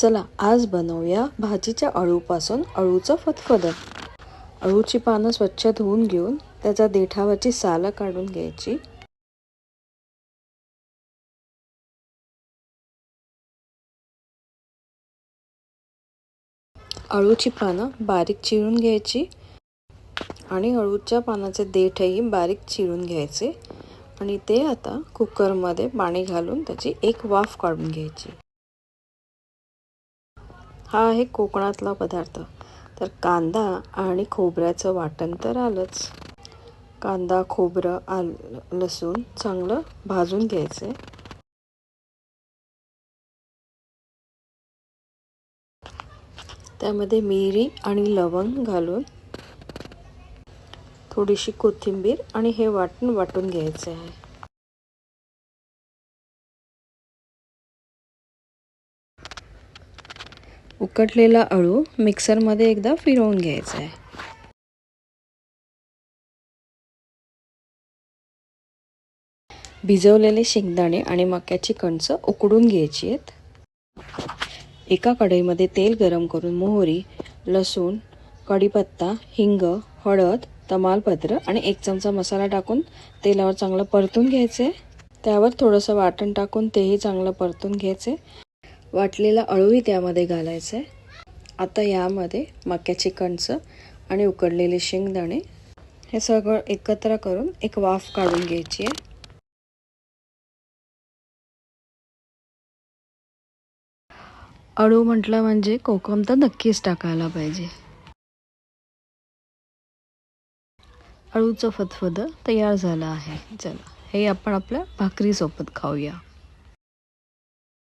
चला आज बनवूया भाजीच्या अळूपासून अळूचं फतफदं. अळूची पानं स्वच्छ धुवून घेऊन त्याचा देठावरची सालं काढून घ्यायची. अळूची पानं बारीक चिरून घ्यायची आणि अळूच्या पानाचे देठही बारीक चिरून घ्यायचे आणि ते आता कुकरमध्ये पाणी घालून त्याची एक वाफ काढून घ्यायची. हा आहे कोकणातला पदार्थ. तर कांदा आणि खोबऱ्याचं वाटण तर आलंच. कांदा खोबरं आल लसूण चांगलं भाजून घ्यायचं. त्यामध्ये मिरी आणि लवंग घालून थोडीशी कोथिंबीर आणि हे वाटण वाटून घ्यायचे आहे. उकटलेला अळू मिक्सरमध्ये एकदा फिरवून घ्यायचा आहे. भिजवलेले शेंगदाणे आणि मक्याची कणसं उकडून घ्यायची आहेत. एका कढईमध्ये तेल गरम करून मोहरी लसूण कढीपत्ता हिंग हळद तमालपत्र आणि एक चमचा मसाला टाकून तेलावर चांगलं परतून घ्यायचे. त्यावर थोडंसं वाटण टाकून तेही चांगलं परतून घ्यायचे. वाटलेला अळूही त्यामध्ये घालायचं आता यामध्ये मक्याची कणसं आणि उकडलेले शेंगदाणे हे सगळं एकत्र करून एक वाफ काढून घ्यायची आहे. अळू म्हटलं म्हणजे कोकम तर नक्कीच टाकायला पाहिजे. अळूचं फतफद तयार झालं आहे. चला हे आपण आपल्या भाकरीसोबत खाऊया.